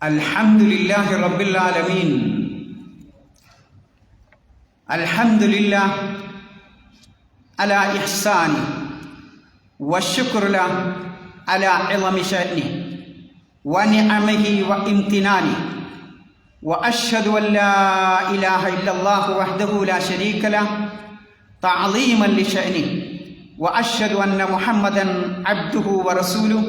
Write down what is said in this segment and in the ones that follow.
الحمد لله رب العالمين الحمد لله على إحسانه والشكر له على عظم شأنه ونعمه وامتنانه. وأشهد أن لا إله إلا الله وحده لا شريك له تعظيما لشأنه. وأشهد أن محمدا عبده ورسوله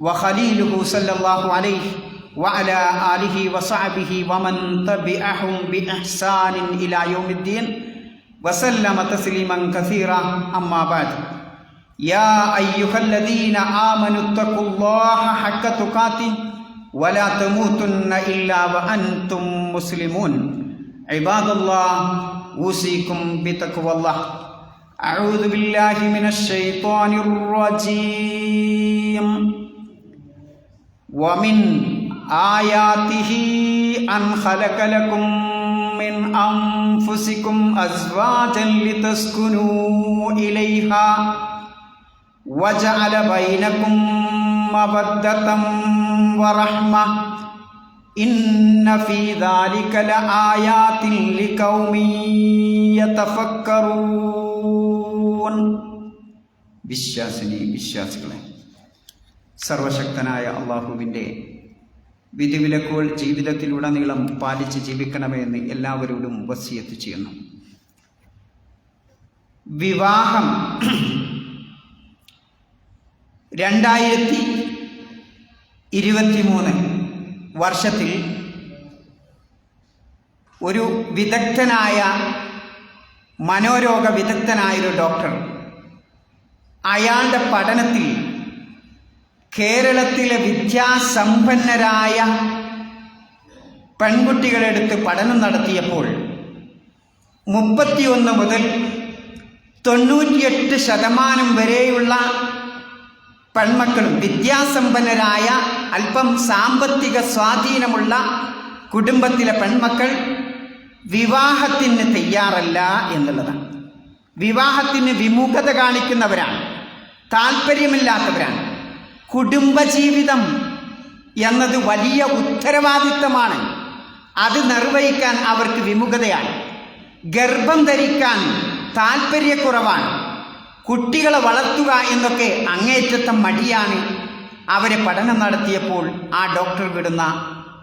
وخليله صلى الله عليه وعلى آله وصحبه ومن تبعهم بإحسان إلى يوم الدين وسلم تسليما كثيرا أما بعد يا أيها الذين آمنوا اتقوا الله حق تقاته ولا تموتن إلا وأنتم مسلمون عباد الله أوصيكم بتقوى الله أعوذ بالله من الشيطان الرجيم ومن آياته أن خلق لكم من أنفسكم أزواجا لتسكنوا إليها وجعل بينكم مودة ورحمة إن في ذلك لآيات لقوم يتفكرون വിശ്വാസിനി വിശ്വാസികളെ സർവശക്തനായ അള്ളാഹുവിൻ്റെ വിധിവിലക്കുകൾ ജീവിതത്തിലുടനീളം പാലിച്ച് ജീവിക്കണമെന്ന് എല്ലാവരോടും വസിയത്ത് ചെയ്യുന്നു. വിവാഹം രണ്ടായിരത്തി ഇരുപത്തിമൂന്ന് വർഷത്തിൽ ഒരു വിദഗ്ധനായ മനോരോഗ വിദഗ്ധനായൊരു ഡോക്ടർ അയാളുടെ പഠനത്തിൽ കേരളത്തിലെ വിദ്യാസമ്പന്നരായ പെൺകുട്ടികളെടുത്ത് പഠനം നടത്തിയപ്പോൾ മുപ്പത്തിയൊന്ന് മുതൽ തൊണ്ണൂറ്റിയെട്ട് ശതമാനം വരെയുള്ള പെൺമക്കളും വിദ്യാസമ്പന്നരായ അല്പം സാമ്പത്തിക സ്വാധീനമുള്ള കുടുംബത്തിലെ പെൺമക്കൾ വിവാഹത്തിന് തയ്യാറല്ല എന്നുള്ളതാണ്. വിവാഹത്തിന് വിമുഖത കാണിക്കുന്നവരാണ് താല്പര്യമില്ലാത്തവരാണ് കുടുംബജീവിതം എന്നത് വലിയ ഉത്തരവാദിത്തമാണ്. അത് നിർവഹിക്കാൻ അവർക്ക് വിമുഖതയാണ്. ഗർഭം ധരിക്കാൻ താല്പര്യക്കുറവാണ് കുട്ടികളെ വളർത്തുക എന്നൊക്കെ അങ്ങേറ്റത്തെ മടിയാണ്. അവരെ പഠനം നടത്തിയപ്പോൾ ആ ഡോക്ടർ വിടുന്ന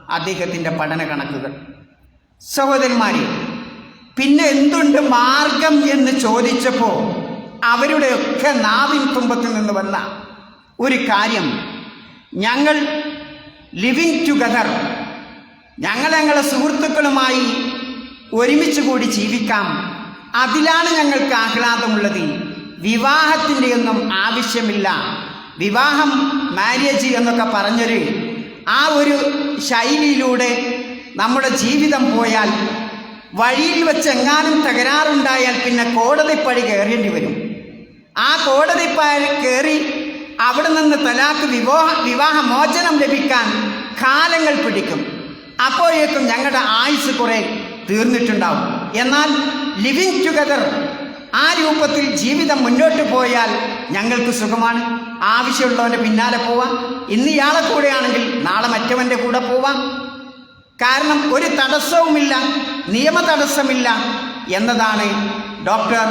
അദ്ദേഹത്തിന്റെ പഠന കണക്കുകൾ. സഹോദരന്മാരെ പിന്നെ എന്തുണ്ട് മാർഗം എന്ന് ചോദിച്ചപ്പോൾ അവരുടെയൊക്കെ നാവിൻ തുമ്പത്തിൽ നിന്ന് വന്ന ഒരു കാര്യം. ഞങ്ങൾ ലിവിങ് ടുഗദർ ഞങ്ങൾ സുഹൃത്തുക്കളുമായി ഒരുമിച്ച് കൂടി ജീവിക്കാം. അതിലാണ് ഞങ്ങൾക്ക് ആഹ്ലാദമുള്ളത്. വിവാഹത്തിന്റെ ഒന്നും ആവശ്യമില്ല. വിവാഹം മാര്യേജ് എന്നൊക്കെ പറഞ്ഞൊരു ആ ഒരു ശൈലിയിലൂടെ നമ്മുടെ ജീവിതം പോയാൽ വഴിയിൽ വെച്ച് എങ്ങാനും തകരാറുണ്ടായാൽ പിന്നെ കോടതിപ്പടി കയറേണ്ടി വരും. ആ കോടതിപ്പടി കയറി അവിടെ നിന്ന് തലാക്ക് വിവാഹ വിവാഹമോചനം ലഭിക്കാൻ കാലങ്ങൾ പിടിക്കും. അപ്പോഴേക്കും ഞങ്ങളുടെ ആയുസ് കുറേ തീർന്നിട്ടുണ്ടാവും. എന്നാൽ ലിവിങ് ടുഗദർ ആ രൂപത്തിൽ ജീവിതം മുന്നോട്ട് പോയാൽ ഞങ്ങൾക്ക് സുഖമാണ്. ആവശ്യമുള്ളവന്റെ പിന്നാലെ പോവാം. ഇന്ന് ഇയാളെ കൂടെയാണെങ്കിൽ നാളെ മറ്റവന്റെ കൂടെ പോവാം. കാരണം ഒരു തടസ്സവുമില്ല നിയമ തടസ്സമില്ല എന്നതാണ് doctor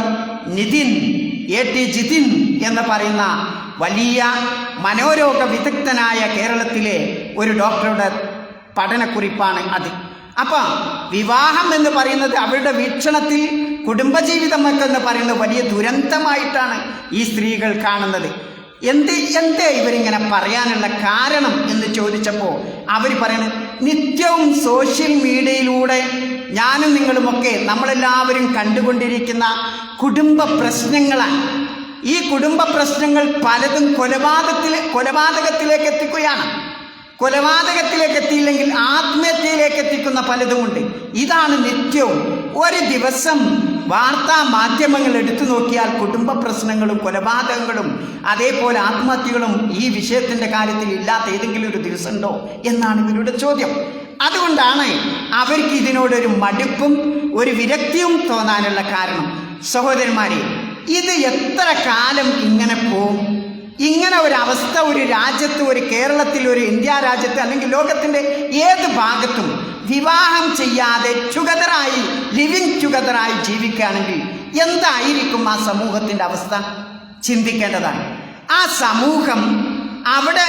Nitin A T Jithin എന്ന് പറയുന്ന വലിയ മനോരോഗ വിദഗ്ധനായ കേരളത്തിലെ ഒരു ഡോക്ടറുടെ പഠനക്കുറിപ്പാണ് അത്. അപ്പം വിവാഹം എന്ന് പറയുന്നത് അവരുടെ വീക്ഷണത്തിൽ കുടുംബജീവിതം എന്ന് പറയുന്നത് വലിയ ദുരന്തമായിട്ടാണ് ഈ സ്ത്രീകൾ കാണുന്നത്. എന്ത് എന്തേ ഇവരിങ്ങനെ പറയാനുള്ള കാരണം എന്ന് ചോദിച്ചപ്പോൾ അവർ പറയുന്നത് നിത്യവും സോഷ്യൽ മീഡിയയിലൂടെ ഞാനും നിങ്ങളുമൊക്കെ നമ്മളെല്ലാവരും കണ്ടുകൊണ്ടിരിക്കുന്ന കുടുംബ പ്രശ്നങ്ങളാണ്. ഈ കുടുംബ പ്രശ്നങ്ങൾ പലതും കൊലപാതകത്തിലെ കൊലപാതകത്തിലേക്ക് എത്തിക്കുകയാണ്. കൊലപാതകത്തിലേക്ക് എത്തിയില്ലെങ്കിൽ ആത്മഹത്യയിലേക്ക് എത്തിക്കുന്ന പലതുമുണ്ട്. ഇതാണ് നിത്യവും. ഒരു ദിവസം വാർത്താ മാധ്യമങ്ങൾ എടുത്തു നോക്കിയാൽ കുടുംബ പ്രശ്നങ്ങളും കൊലപാതകങ്ങളും അതേപോലെ ആത്മഹത്യകളും ഈ വിഷയത്തിന്റെ കാര്യത്തിൽ ഇല്ലാത്ത ഏതെങ്കിലും ഒരു ദിവസമുണ്ടോ എന്നാണ് ഇവരുടെ ചോദ്യം. അതുകൊണ്ടാണ് അവർക്ക് ഇതിനോടൊരു മടുപ്പും ഒരു വിരക്തിയും തോന്നാനുള്ള കാരണം. സഹോദരന്മാരെ ഇത് എത്ര കാലം ഇങ്ങനെ പോവും? ഇങ്ങനെ ഒരു അവസ്ഥ ഒരു രാജ്യത്ത് ഒരു കേരളത്തിൽ ഒരു ഇന്ത്യ രാജ്യത്ത് അല്ലെങ്കിൽ ലോകത്തിന്റെ ഏത് ഭാഗത്തും വിവാഹം ചെയ്യാതെ ടുഗദറായി ലിവിങ് ടുഗദറായി ജീവിക്കുകയാണെങ്കിൽ എന്തായിരിക്കും ആ സമൂഹത്തിന്റെ അവസ്ഥ? ചിന്തിക്കേണ്ടതാണ്. ആ സമൂഹം അവിടെ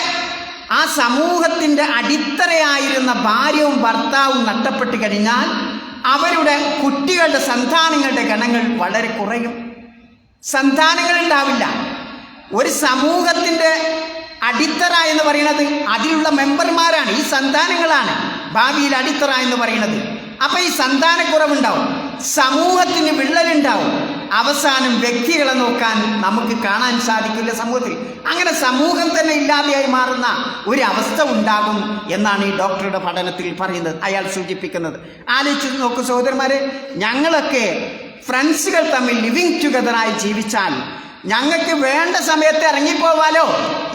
ആ സമൂഹത്തിന്റെ അടിത്തറയായിരുന്ന ഭാര്യവും ഭർത്താവും നഷ്ടപ്പെട്ട് കഴിഞ്ഞാൽ അവരുടെ കുട്ടികളുടെ സന്താനങ്ങളുടെ ഗണങ്ങൾ വളരെ കുറയും. സന്താനങ്ങൾ ഉണ്ടാവില്ല ഒരു സമൂഹത്തിന്റെ അടിത്തറ എന്ന് പറയുന്നത് അതിലുള്ള മെമ്പർമാരാണ് ഈ സന്താനങ്ങളാണ് ഭാവിയിൽ അടിത്തറ എന്ന് പറയുന്നത്. അപ്പോൾ ഈ സന്താനക്കുറവുണ്ടാവും സമൂഹത്തിന് വിള്ളലുണ്ടാവും. അവസാനം വ്യക്തികളെ നോക്കാൻ നമുക്ക് കാണാൻ സാധിക്കില്ല സമൂഹത്തിൽ. അങ്ങനെ സമൂഹം തന്നെ ഇല്ലാതെയായി മാറുന്ന ഒരു അവസ്ഥ ഉണ്ടാകും എന്നാണ് ഈ ഡോക്ടറുടെ പഠനത്തിൽ പറയുന്നത് അയാൾ സൂചിപ്പിക്കുന്നത്. ആലോചിച്ച് നോക്കൂ സഹോദരന്മാരെ ഞങ്ങളൊക്കെ ഫ്രണ്ട്സുകൾ തമ്മിൽ ലിവിങ് ടുഗദറായി ജീവിച്ചാൽ ഞങ്ങൾക്ക് വേണ്ട സമയത്ത് ഇറങ്ങിപ്പോവാലോ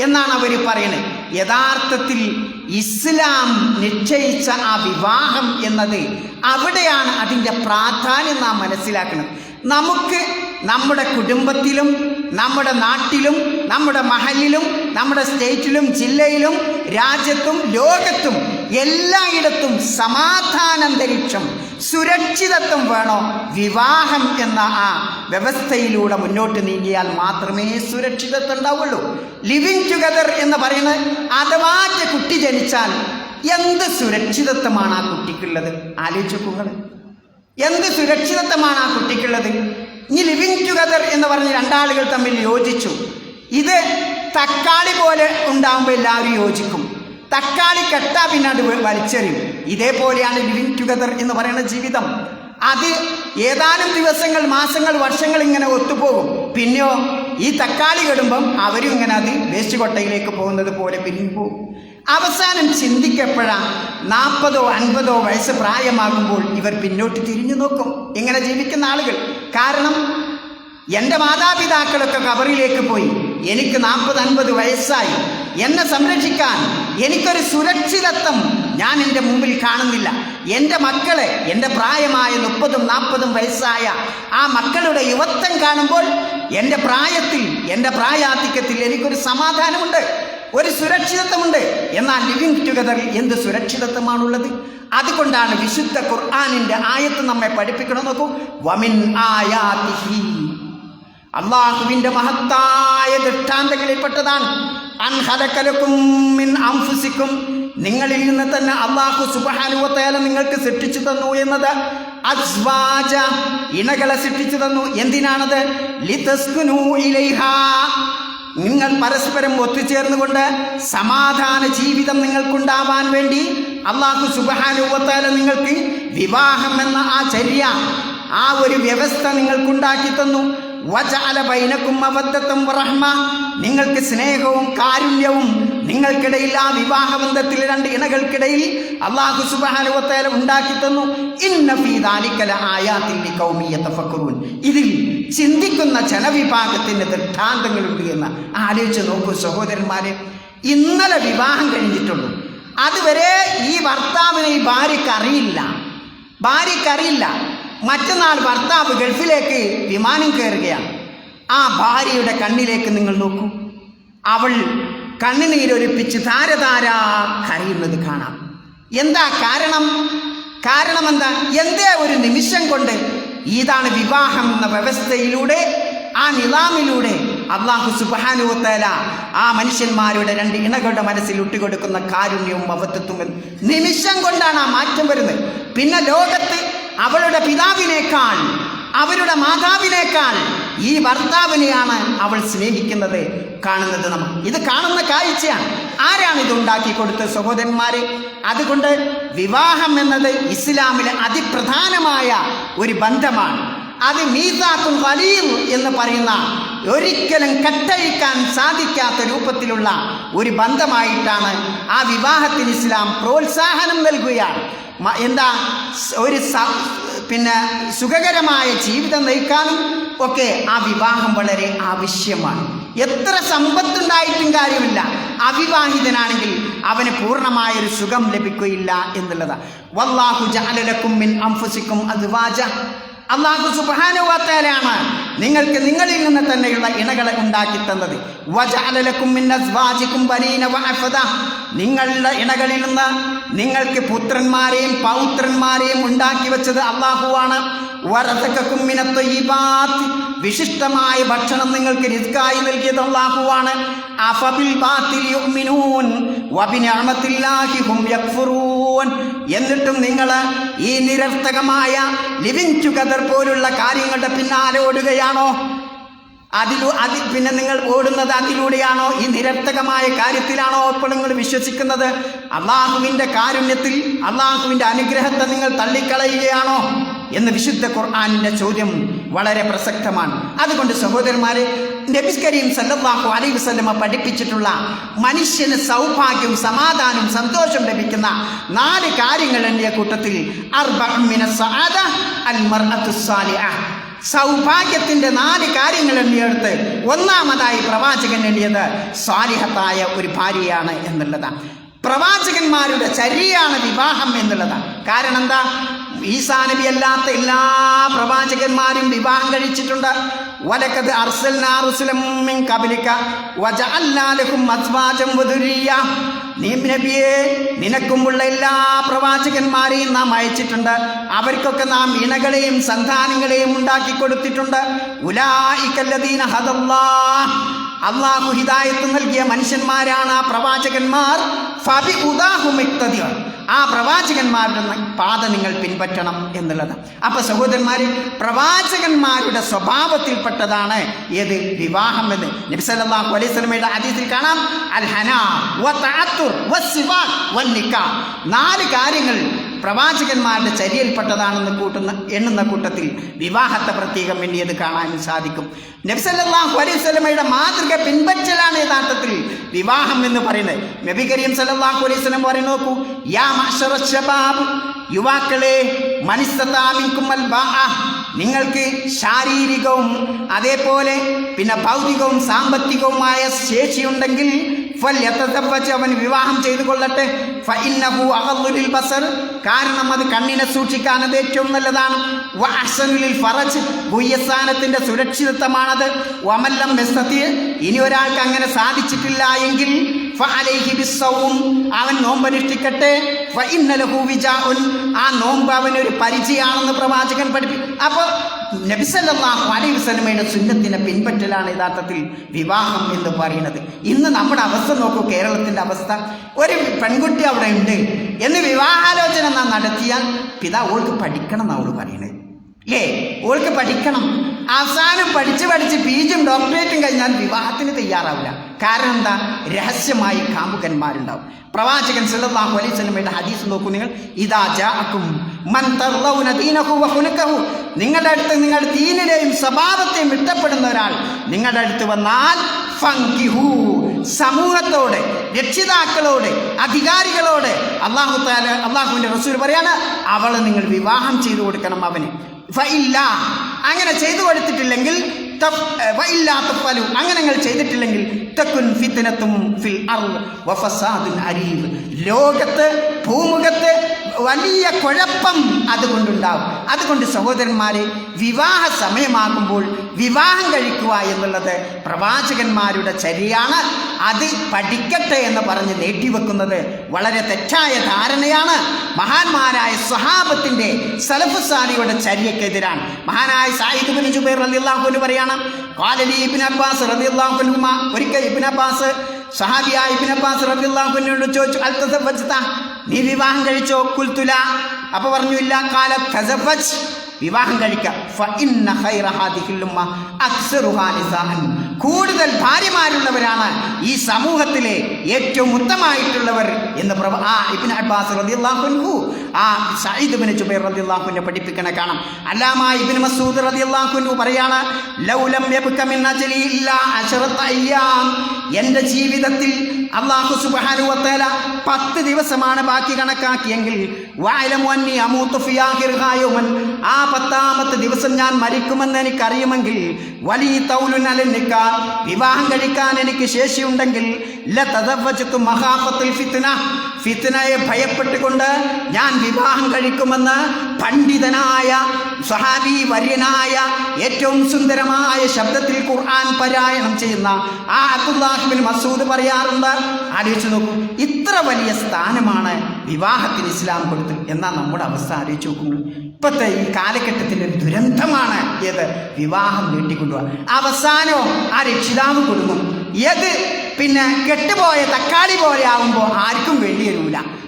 എന്നാണ് അവർ പറയുന്നത്. യഥാർത്ഥത്തിൽ ഇസ്ലാം നിശ്ചയിച്ച ആ വിവാഹം എന്നത് അവിടെയാണ് അതിന്റെ പ്രാധാന്യം നാം മനസ്സിലാക്കുന്നത്. നമുക്ക് നമ്മുടെ കുടുംബത്തിലും നമ്മുടെ നാട്ടിലും നമ്മുടെ മഹലിലും നമ്മുടെ സ്റ്റേറ്റിലും ജില്ലയിലും രാജ്യത്തും ലോകത്തും എല്ലായിടത്തും സമാധാനാന്തരീക്ഷം സുരക്ഷിതത്വം വേണോ? വിവാഹം എന്ന ആ വ്യവസ്ഥയിലൂടെ മുന്നോട്ട് നീങ്ങിയാൽ മാത്രമേ സുരക്ഷിതത്വം ഉണ്ടാവുള്ളൂ. ലിവിങ് ടുഗദർ എന്ന് പറയുന്നത് അഥവാ കുട്ടി ജനിച്ചാൽ എന്ത് സുരക്ഷിതത്വമാണ് ആ കുട്ടിക്കുള്ളത്? ആലോചിക്കുക എന്ത് സുരക്ഷിതത്വമാണ് ആ കുട്ടിക്കുള്ളത്? ഇനി ലിവിങ് ടുഗദർ എന്ന് പറഞ്ഞ് രണ്ടാളുകൾ തമ്മിൽ യോജിച്ചു. ഇത് തക്കാളി പോലെ ഉണ്ടാകുമ്പോൾ എല്ലാവരും യോജിക്കും. തക്കാളി കെട്ടാ പിന്നാണ്ട് വലിച്ചെറിയും. ഇതേപോലെയാണ് ലിവിങ് ടുഗദർ എന്ന് പറയുന്ന ജീവിതം. അത് ഏതാനും ദിവസങ്ങൾ മാസങ്ങൾ വർഷങ്ങൾ ഇങ്ങനെ ഒത്തുപോകും. പിന്നെയോ ഈ തക്കാളി കെടുമ്പം അവരും ഇങ്ങനെ അത് വേസ്റ്റ് കൊട്ടയിലേക്ക് പോകുന്നത് പോലെ പിരിഞ്ഞു പോകും. അവസാനം ചിന്തിക്കപ്പോഴാണ് നാൽപ്പതോ അൻപതോ വയസ്സ് പ്രായമാകുമ്പോൾ ഇവർ പിന്നോട്ട് തിരിഞ്ഞു നോക്കും. ഇങ്ങനെ ജീവിക്കുന്ന ആളുകൾ. കാരണം എന്റെ മാതാപിതാക്കളൊക്കെ കബറിലേക്ക് പോയി. എനിക്ക് നാൽപ്പത് അൻപത് വയസ്സായി. എന്നെ സംരക്ഷിക്കാൻ എനിക്കൊരു സുരക്ഷിതത്വം ഞാൻ എന്റെ മുമ്പിൽ കാണുന്നില്ല. എന്റെ മക്കളെ എന്റെ പ്രായമായ മുപ്പതും നാൽപ്പതും വയസ്സായ ആ മക്കളുടെ യുവത്വം കാണുമ്പോൾ എന്റെ പ്രായത്തിൽ എന്റെ പ്രായാധിക്യത്തിൽ എനിക്കൊരു സമാധാനമുണ്ട് ഒരു സുരക്ഷിതത്വമുണ്ട്. എന്നാൽ ലിവിങ് ടുഗദറിൽ എന്ത് സുരക്ഷിതത്വമാണുള്ളത്? അതുകൊണ്ടാണ് വിശുദ്ധ ഖുർആാനിന്റെ ആയത്ത് നമ്മെ പഠിപ്പിക്കണം നോക്കൂ. വമിൻ ആയാതിഹി. അള്ളാഹുവിന്റെ മഹത്തായ ദൃഷ്ടാന്തങ്ങളിൽപ്പെട്ടതാണ്. അൻഹലക്കലക്കും മിൻ അംഫുസിക്കും നിങ്ങളിൽ നിന്ന് തന്നെ അള്ളാഹു സുബഹാനുവത്തേല നിങ്ങൾക്ക് സൃഷ്ടിച്ചു തന്നു എന്നത് അസ്വാജ ഇണകളെ സൃഷ്ടിച്ചു തന്നു. എന്തിനാണത്? ലിതസ്കുനു ഇലൈഹാ. നിങ്ങൾ പരസ്പരം ഒത്തുചേർന്നുകൊണ്ട് സമാധാന ജീവിതം നിങ്ങൾക്കുണ്ടാവാൻ വേണ്ടി അള്ളാഹു സുബഹാനുവത്തേല നിങ്ങൾക്ക് വിവാഹം എന്ന ആ ചര്യ ആ ഒരു വ്യവസ്ഥ നിങ്ങൾക്കുണ്ടാക്കി തന്നു. നിങ്ങൾക്ക് സ്നേഹവും കാരുണ്യവും നിങ്ങൾക്കിടയിൽ ആ വിവാഹബന്ധത്തിൽ രണ്ട് ഇണകൾക്കിടയിൽ അള്ളാഹു സുബാനുവത്തേല ഉണ്ടാക്കി തന്നു. ഇതിൽ ചിന്തിക്കുന്ന ജനവിഭാഗത്തിന് ദൃഷ്ടാന്തങ്ങളുണ്ട് എന്ന് ആലോചിച്ച് നോക്കൂ സഹോദരന്മാരെ. ഇന്നലെ വിവാഹം കഴിഞ്ഞിട്ടുള്ളൂ. അതുവരെ ഈ ഭർത്താവിനെ ഈ ഭാര്യക്ക് അറിയില്ല. ഭാര്യയ്ക്ക് അറിയില്ല. മറ്റന്നാൾ ഭർത്താവ് ഗൾഫിലേക്ക് വിമാനം കയറുകയാണ്. ആ ഭാര്യയുടെ കണ്ണിലേക്ക് നിങ്ങൾ നോക്കൂ. അവൾ കണ്ണുനീരൊലിപ്പിച്ച് താരതാര കരയുന്നത് കാണാം. എന്താ കാരണം? കാരണം എന്താ എന്തേ ഒരു നിമിഷം കൊണ്ട് ഇതാണ് വിവാഹം എന്ന വ്യവസ്ഥയിലൂടെ ആ നിലാമിലൂടെ അള്ളാഹു സുബാനുവത്തേല ആ മനുഷ്യന്മാരുടെ രണ്ട് ഇണകളുടെ മനസ്സിൽ ഇട്ടുകൊടുക്കുന്ന കാരുണ്യവും അവത്വത്വം നിമിഷം കൊണ്ടാണ് ആ മാറ്റം വരുന്നത്. പിന്നെ ലോകത്ത് അവളുടെ പിതാവിനേക്കാൾ അവരുടെ മാതാവിനേക്കാൾ ഈ ഭർത്താവിനെയാണ് അവൾ സ്നേഹിക്കുന്നത് കാണുന്നത് നമ്മൾ. ഇത് കാണുന്ന കാഴ്ചയാണ്. ആരാണ് ഇത് ഉണ്ടാക്കി കൊടുത്തത് സഹോദരന്മാരെ? അതുകൊണ്ട് വിവാഹം എന്നത് ഇസ്ലാമിലെ അതിപ്രധാനമായ ഒരു ബന്ധമാണ്. അത് മീസാക്കും ഖലീൽ എന്ന് പറയുന്ന ഒരിക്കലും കട്ടഴിക്കാൻ സാധിക്കാത്ത രൂപത്തിലുള്ള ഒരു ബന്ധമായിട്ടാണ് ആ വിവാഹത്തിന് ഇസ്ലാം പ്രോത്സാഹനം നൽകുകയാണ്. എന്താ? ഒരു പിന്നെ സുഖകരമായ ജീവിതം നയിക്കാനും ഒക്കെ ആ വിവാഹം വളരെ ആവശ്യമാണ്. എത്ര സമ്പത്തുണ്ടായിട്ടും കാര്യമില്ല. അവിവാഹിതനാണെങ്കിൽ അവന് പൂർണമായൊരു സുഖം ലഭിക്കുകയില്ല എന്നുള്ളതാണ് വല്ലാഹു ജാലലക്കും മിൻ അംഫുസിക്കും അദ്വാജ അള്ളാഹു സുബാനുവാത്താലാണ് നിങ്ങൾക്ക് നിങ്ങളിൽ നിന്ന് തന്നെയുള്ള ഇണകളെ ഉണ്ടാക്കി തന്നത്. നിങ്ങളുടെ ഇണകളിൽ നിന്ന് നിങ്ങൾക്ക് പുത്രന്മാരെയും പൗത്രന്മാരെയും ഉണ്ടാക്കി വെച്ചത് അള്ളാഹുവാണ് വിശിഷ്ടമായ ഭക്ഷണം നിങ്ങൾക്ക് രിസ്കായി നൽകിയത് അള്ളാഹുവാണ്. എന്നിട്ടും നിങ്ങൾ ഈ നിരർത്ഥകമായ ലിവിങ് ടുഗദർ പോലുള്ള കാര്യങ്ങളുടെ പിന്നാലെ ഓടുകയാണോ? അതിലൂ അതിൽ പിന്നെ നിങ്ങൾ ഓടുന്നത് അതിലൂടെയാണോ? ഈ നിരർത്ഥകമായ കാര്യത്തിലാണോ ഇപ്പോൾ നിങ്ങൾ വിശ്വസിക്കുന്നത്? അള്ളാഹുവിന്റെ കാരുണ്യത്തിൽ അള്ളാഹുവിന്റെ അനുഗ്രഹത്തെ നിങ്ങൾ തള്ളിക്കളയുകയാണോ? എന്ന് വിശുദ്ധ ഖുർആാനിന്റെ ചോദ്യം വളരെ പ്രസക്തമാണ്. അതുകൊണ്ട് സഹോദരന്മാരെ നബി കരീം സല്ലാഹു അലൈഹി വസല്ലമ പഠിപ്പിച്ചിട്ടുള്ള മനുഷ്യന് സൗഭാഗ്യവും സമാധാനം സന്തോഷം ലഭിക്കുന്ന നാല് കാര്യങ്ങൾ എന്റെ കൂട്ടത്തിൽ. സൗഭാഗ്യത്തിന്റെ നാല് കാര്യങ്ങൾ എണ്ണിയെടുത്ത് ഒന്നാമതായി പ്രവാചകൻ എണ്ണിയത് സ്വാലിഹത്തായ ഒരു ഭാര്യയാണ് എന്നുള്ളതാണ്. പ്രവാചകന്മാരുടെ ചര്യയാണ് വിവാഹം എന്നുള്ളതാണ്. കാരണം എന്താ? ഈസാ നബി അല്ലാത്ത എല്ലാ പ്രവാചകന്മാരും വിവാഹം കഴിച്ചിട്ടുണ്ട്. വലക്കത് അർസൽനാ കബലിക്ക വജ അല്ലാലഹും അസ്വാജം വദുരിയ നീ നബിയെ നിനക്കുമുള്ള എല്ലാ പ്രവാചകന്മാരെയും നാം അയച്ചിട്ടുണ്ട്. അവർക്കൊക്കെ നാം ഇണകളെയും സന്താനങ്ങളെയും ഉണ്ടാക്കി കൊടുത്തിട്ടുണ്ട്. ഉലായിക്കല്ലദീന ഹദല്ലാഹ് അള്ളാഹു ഹിദായത്ത് നൽകിയ മനുഷ്യന്മാരാണ് ആ പ്രവാചകന്മാർ. ഫബി ഉദാഹുമിക്തതികൾ ആ പ്രവാചകന്മാരുടെ പാത നിങ്ങൾ പിൻപറ്റണം എന്നുള്ളത് അപ്പൊ സഹോദരന്മാര് പ്രവാചകന്മാരുടെ സ്വഭാവത്തിൽപ്പെട്ടതാണ് ഏത്? വിവാഹം എന്ന്. നബ്സലാഹു അലൈഹി സ്വലമയുടെ ഹദീസിൽ കാണാം. അൽ ഹന. നാല് കാര്യങ്ങൾ പ്രവാചകന്മാരുടെ ചര്യയിൽപ്പെട്ടതാണെന്ന് കൂട്ടുന്ന എണ്ണുന്ന കൂട്ടത്തിൽ വിവാഹത്തെ പ്രത്യേകം എണ്ണിയത് കാണാനും സാധിക്കും നബ്സല്ലാഹു അലൈഹി സ്വലമയുടെ മാതൃക പിൻപറ്റലാണ് യഥാർത്ഥത്തിൽ വിവാഹം എന്ന് പറയുന്നത് നബി കരീം സല്ലല്ലാഹു അലൈഹി സ്വലം പറയുന്നു നോക്കൂ യാ മഅ്ശറ ശബാബ് യുവാക്കളെ ബാഅ. നിങ്ങൾക്ക് ശാരീരികവും അതേപോലെ പിന്നെ ഭൗതികവും സാമ്പത്തികവുമായ ശേഷിയുണ്ടെങ്കിൽ ഫല്യതസവ്വജ് അവൻ വിവാഹം ചെയ്തു കൊള്ളട്ടെ. ഫഇന്നഹു ബസർ. കാരണം അത് കണ്ണിനെ സൂക്ഷിക്കാൻ അത് ഏറ്റവും നല്ലതാണ്. ഫറജ്. ഗുയ്യസ്ഥാനത്തിന്റെ സുരക്ഷിതത്വമാണത്. വമല്ലം ബസ്തത്തി ഇനി ഒരാൾക്ക് അങ്ങനെ സാധിച്ചിട്ടില്ല എങ്കിൽ അവൻ നോമ്പനുഷ്ഠിക്കട്ടെ ആ നോമ്പ് അവനൊരു പരിചയമാണെന്ന് പ്രവാചകൻ പഠിപ്പി അപ്പോൾ അലൈഹി വസല്ലമയുടെ സുന്നത്തിനെ പിൻപറ്റലാണ് യഥാർത്ഥത്തിൽ വിവാഹം എന്ന് പറയുന്നത്. ഇന്ന് നമ്മുടെ അവസ്ഥ നോക്കൂ കേരളത്തിന്റെ അവസ്ഥ. ഒരു പെൺകുട്ടി അവിടെ ഉണ്ട്. എന്ന് വിവാഹാലോചന നാം നടത്തിയാൽ പിതാ ഓൾക്ക് പഠിക്കണം എന്നാണ് അവൾ പറയുന്നത് ഏ ഓൾക്ക് പഠിക്കണം. അവസാനം പഠിച്ച് പഠിച്ച് പി ജിയും ഡോക്ടറേറ്റും കഴിഞ്ഞാൽ വിവാഹത്തിന് തയ്യാറാവില്ല. കാരണം എന്താ? രഹസ്യമായി കാമുകന്മാരുണ്ടാവും. പ്രവാചകൻ സല്ലല്ലാഹു അലൈഹി സ്വലമയുടെ ഹദീസ് നോക്കൂ നിങ്ങൾ. ഇതാ ജാഅക്കും നിങ്ങളുടെ അടുത്ത് നിങ്ങളുടെ ദീനിനെയും സ്വഭാവത്തെയും ഇഷ്ടപ്പെടുന്ന ഒരാൾ നിങ്ങളുടെ അടുത്ത് വന്നാൽ സമൂഹത്തോട് രക്ഷിതാക്കളോട് അധികാരികളോട് അള്ളാഹു താല അള്ളാഹുവിന്റെ റസൂൽ പറയാണ് അവളെ നിങ്ങൾ വിവാഹം ചെയ്തു കൊടുക്കണം അവന്. ഫഇല്ല അങ്ങനെ ചെയ്തു കൊടുത്തിട്ടില്ലെങ്കിൽ തഫ്- പലു. അങ്ങനെ നിങ്ങൾ ചെയ്തിട്ടില്ലെങ്കിൽ തക്കുൻ ഫിത്നത്തും ഫിൽ അർള് വഫസാദുൻ അരീദ്. ലോകത്ത് ഭൂമുഖത്ത് വലിയ കുഴപ്പം അതുകൊണ്ടുണ്ടാവും. അതുകൊണ്ട് സഹോദരന്മാരെ വിവാഹ സമയമാകുമ്പോൾ വിവാഹം കഴിക്കുക എന്നുള്ളത് പ്രവാചകന്മാരുടെ ചര്യയാണ്. അത് പഠിക്കട്ടെ എന്ന് പറഞ്ഞ് നീട്ടിവെക്കുന്നത് വളരെ തെറ്റായ ധാരണയാണ്. മഹാന്മാരായ സ്വഹാബത്തിന്റെ സലഫുസാലിയുടെ ചര്യക്കെതിരാണ്. മഹാനായ സായിദ് ജുബൈർ റളിയല്ലാഹു അൻഹു പറയണം കാലലി ഇബ്നു അബ്ബാസ് റളിയല്ലാഹു അൻഹുമ. ഒരിക്കൽ ഇബ്നു അബ്ബാസ് സഹാബിയായ ചോദിച്ചു നീ വിവാഹം കഴിച്ചോ? കുൽത്തുല അപ്പൊ പറഞ്ഞു ഇല്ല. കാല വിവാഹം കഴിക്കാം. കൂടുതൽ ഭാര്യമാരുള്ളവരാണ് ഈ സമൂഹത്തിലെ ഏറ്റവും ഉത്തമമായിട്ടുള്ളവർ എന്ന് പ്രഭ ആ ഇബിൻ അബ്ബാസ് ആ ബിൻ പഠിപ്പിക്കണ കാണാം. അല്ലാമ ഇബ്നു മസൂദ് ലൗലം യബ്ക ജീവിതത്തിൽ അള്ളാഹു സുബ്ഹാനഹു പത്ത് ദിവസമാണ് ബാക്കി കണക്കാക്കിയെങ്കിൽ ആ പത്താമത്തെ ദിവസം ഞാൻ മരിക്കുമെന്ന് എനിക്കറിയുമെങ്കിൽ വലിയ തൗലുൻ അലൻ നിക്കാ വിവാഹം കഴിക്കാൻ എനിക്ക് ശേഷിയുണ്ടെങ്കിൽ ഫിത്ന. ഫിത്നയെ ഭയപ്പെട്ടുകൊണ്ട് ഞാൻ വിവാഹം കഴിക്കുമെന്ന് പണ്ഡിതനായ സഹാബി വര്യനായ ഏറ്റവും സുന്ദരമായ ശബ്ദത്തിൽ ഖുർആൻ പാരായണം ചെയ്യുന്ന ആ അബ്ദുല്ലാഹിബിൻ മസൂദ് പറയാറുണ്ട്. ആലോചിച്ച് നോക്കൂ ഇത്ര വലിയ സ്ഥാനമാണ് വിവാഹത്തിന് ഇസ്ലാം കൊടുത്തത് എന്നാൽ നമ്മുടെ അവസ്ഥ ആലോചിച്ച് നോക്കുന്നു ഇപ്പോഴത്തെ ഈ കാലഘട്ടത്തിന്റെ ഒരു ദുരന്തമാണ് ഏത്? വിവാഹം നീട്ടിക്കൊണ്ടുപോകാൻ അവസാനവും ആ രക്ഷിതാവ് കൊടുക്കും. ഏത്? പിന്നെ കെട്ടുപോയ തക്കാളി പോലെ ആവുമ്പോൾ ആർക്കും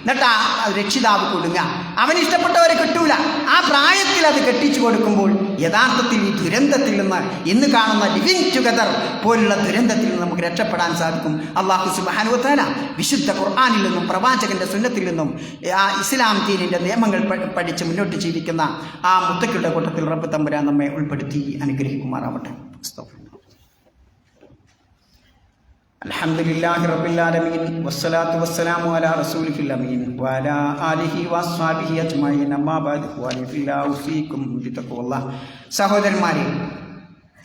എന്നിട്ട് ആ രക്ഷിതാവ് കൊടുങ്ങ. അവന് ഇഷ്ടപ്പെട്ടവരെ കിട്ടൂല. ആ പ്രായത്തിൽ അത് കെട്ടിച്ചു കൊടുക്കുമ്പോൾ യഥാർത്ഥത്തിൽ ഈ ദുരന്തത്തിൽ നിന്ന് ഇന്ന് കാണുന്ന ലിവിങ് ടുഗദർ പോലുള്ള ദുരന്തത്തിൽ നിന്ന് നമുക്ക് രക്ഷപ്പെടാൻ സാധിക്കും. അള്ളാഹു സുബാനുവത്താല വിശുദ്ധ ഖുർആാനിൽ നിന്നും പ്രവാചകന്റെ സുന്നത്തിൽ നിന്നും ആ ഇസ്ലാം ദീനിന്റെ നിയമങ്ങൾ പഠിച്ച് മുന്നോട്ട് ജീവിക്കുന്ന ആ മുത്തക്കിയുടെ കൂട്ടത്തിൽ റബ്ബ് തമ്പുരാൻ നമ്മെ ഉൾപ്പെടുത്തി അനുഗ്രഹിക്കുമാറാവട്ടെ. വസ്സലാത്തു വസ്സലാമു അമീൻ സഹോദരന്മാരെ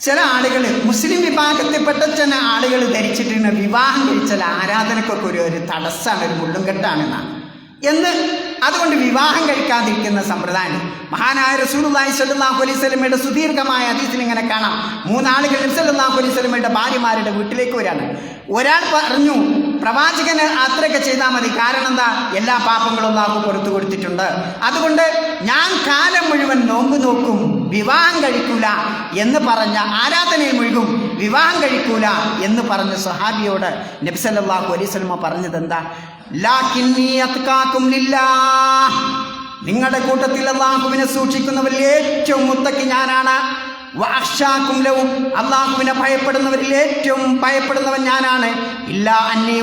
ചില ആളുകൾ മുസ്ലിം വിഭാഗത്തിൽപ്പെട്ട ചില ആളുകൾ ധരിച്ചിട്ടുണ്ട് വിവാഹം കഴിച്ചാൽ ആരാധനക്കൊക്കെ ഒരു ഒരു തടസ്സമാണ് ഒരു മുള്ളുംകെട്ടാണെന്നാണ്. എന്ന് അതുകൊണ്ട് വിവാഹം കഴിക്കാതിരിക്കുന്ന സമ്പ്രദായം. മഹാനായ റസൂലുള്ളാഹി സ്വല്ലല്ലാഹു അലൈഹി വസല്ലമയുടെ സുദീർഘമായ അതീസിൽ ഇങ്ങനെ കാണാം. മൂന്നാളുകൾ സ്വല്ലല്ലാഹു അലൈഹി വസല്ലമയുടെ ഭാര്യമാരുടെ വീട്ടിലേക്ക് വരാണ്. ഒരാൾ പറഞ്ഞു പ്രവാചകന് അത്രയൊക്കെ ചെയ്താൽ മതി. കാരണം എന്താ? എല്ലാ പാപങ്ങളും അള്ളാഹു പുറത്തു കൊടുത്തിട്ടുണ്ട്. അതുകൊണ്ട് ഞാൻ കാലം മുഴുവൻ നോമ്പ് നോക്കും വിവാഹം കഴിക്കൂല എന്ന് പറഞ്ഞ ആരാധനയിൽ മുഴുകും വിവാഹം കഴിക്കൂല എന്ന് പറഞ്ഞ സഹാബിയോട് നബി സല്ലല്ലാഹു അലൈഹി സ്വലമ പറഞ്ഞത് എന്താ? നിങ്ങളുടെ കൂട്ടത്തിൽ അള്ളാഹുവിനെ സൂക്ഷിക്കുന്നവരിൽ ഏറ്റവും മുത്തക്ക് ഞാനാണ്. വാക്ഷാക്കും ലവും അള്ളാഹുവിനെ ഭയപ്പെടുന്നവരിൽ ഏറ്റവും ഭയപ്പെടുന്നവൻ ഞാനാണ്. ഇല്ല അന്നി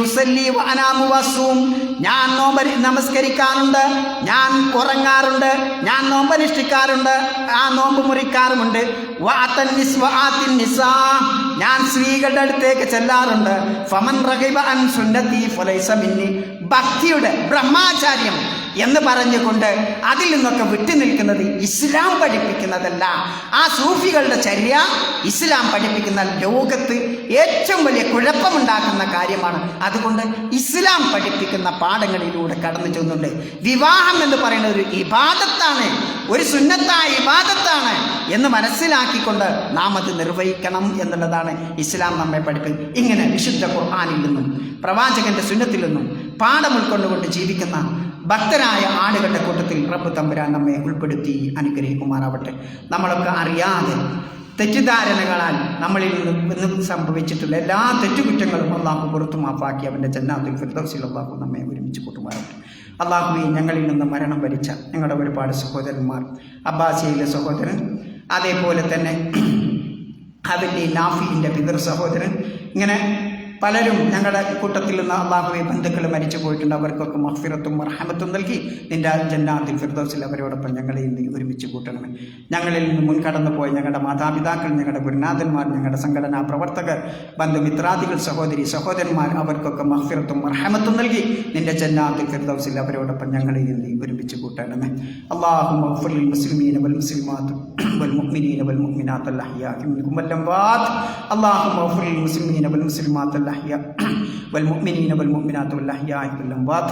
ഞാൻ നോമ്പരി നമസ്കരിക്കാറുണ്ട്. ഞാൻ ഉറങ്ങാറുണ്ട്. ഞാൻ നോമ്പനുഷ്ഠിക്കാറുണ്ട് ആ നോമ്പ് മുറിക്കാറുമുണ്ട്. ഞാൻ സ്ത്രീകളുടെ അടുത്തേക്ക് ചെല്ലാറുണ്ട്. ഫമൻ റഹിബ അൻ സുന്നത്തി ഫലൈസ ഭക്തിയുടെ ബ്രഹ്മാചാര്യം. എന്ന് പറഞ്ഞുകൊണ്ട് അതിൽ നിന്നൊക്കെ വിട്ടു നിൽക്കുന്നത് ഇസ്ലാം പഠിപ്പിക്കുന്നതല്ല. ആ സൂഫികളുടെ ചര്യ ഇസ്ലാം പഠിപ്പിക്കുന്ന ലോകത്ത് ഏറ്റവും വലിയ കുഴപ്പമുണ്ടാക്കുന്ന കാര്യമാണ്. അതുകൊണ്ട് ഇസ്ലാം പഠിപ്പിക്കുന്ന പാഠങ്ങളിലൂടെ കടന്നു ചെന്നുണ്ട് വിവാഹം എന്ന് പറയുന്ന ഒരു ഇബാദത്താണ്. ഒരു സുന്നത്തായ ഇബാദത്താണ് എന്ന് മനസ്സിലാക്കിക്കൊണ്ട് നാം അത് നിർവഹിക്കണം എന്നുള്ളതാണ് ഇസ്ലാം നമ്മെ പഠിപ്പിക്കുന്നത്. ഇങ്ങനെ വിശുദ്ധ ഖുർആാനിൽ നിന്നും പ്രവാചകന്റെ സുന്നത്തിൽ നിന്നും പാഠം ഉൾക്കൊണ്ടുകൊണ്ട് ജീവിക്കുന്ന ഭക്തരായ ആളുകളുടെ കൂട്ടത്തിൽ റബ്ബ് തമ്പുരാൻ നമ്മെ ഉൾപ്പെടുത്തി അനുഗ്രഹിക്കുമാറാവട്ടെ. നമ്മളൊക്കെ അറിയാതെ തെറ്റിദ്ധാരണകളാൽ നമ്മളിൽ നിന്ന് സംഭവിച്ചിട്ടുള്ള എല്ലാ തെറ്റുകുറ്റങ്ങളും അള്ളാഹു പുറത്തു മാപ്പാക്കി അവന്റെ ജന്നാത്തിൽ ഫിർദൗസിൽ അള്ളാഹു നമ്മെ ഒരുമിച്ച് കൂട്ടുമാറുണ്ട് അള്ളാഹുവി ഞങ്ങളിൽ നിന്ന് മരണം വരിച്ച ഞങ്ങളുടെ ഒരുപാട് സഹോദരന്മാർ അബ്ബാസിയിലെ സഹോദരൻ അതേപോലെ തന്നെ അവന്റെ നാഫിന്റെ പിതൃ സഹോദരൻ ഇങ്ങനെ പലരും ഞങ്ങളുടെ കൂട്ടത്തിൽ നിന്ന് അള്ളാഹുവെ ബന്ധുക്കൾ മരിച്ചു പോയിട്ടുണ്ട് അവർക്കൊക്കെ മഹ്ഫിറത്തും റഹമത്തും നൽകി നിന്റെ ജന്നാത്തിൽ ഫിർദൗസിൽ അവരോടൊപ്പം ഞങ്ങളെ ഇന്ന് ഒരുമിച്ച് കൂട്ടണമേ ഞങ്ങളിൽ നിന്ന് മുൻകടന്നു പോയ ഞങ്ങളുടെ മാതാപിതാക്കൾ ഞങ്ങളുടെ ഗുരുനാഥന്മാർ ഞങ്ങളുടെ സംഘടനാ പ്രവർത്തകർ ബന്ധുമിത്രാദികൾ സഹോദരി സഹോദരന്മാർ അവർക്കൊക്കെ മഹ്ഫിറത്തും റഹമത്തും നൽകി നിന്റെ ജന്നാത്തിൽ ഫിർദൗസിൽ അവരോടൊപ്പം ഞങ്ങളെ ഇന്ന് ഒരുമിച്ച് കൂട്ടണമേ അള്ളാഹു മഹ്ഫുൽ മുസ്ലിമീന വൽ മുസ്ലിമാത്ത് والمؤمنين والمؤمنات الأحياء منكم والأموات اللهم اغفر للمسلمين والمسلمات الأحياء والمؤمنين والمؤمنات والأحياء والأموات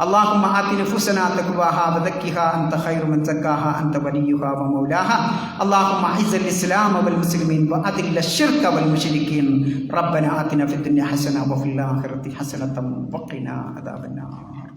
اللهم آت نفوسنا تقواها وزكها أنت خير من زكاها أنت وليها ومولاها اللهم أعز الإسلام والمسلمين وأذل الشرك والمشركين ربنا آتنا في الدنيا حسنة وفي الآخرة حسنة وقنا عذاب النار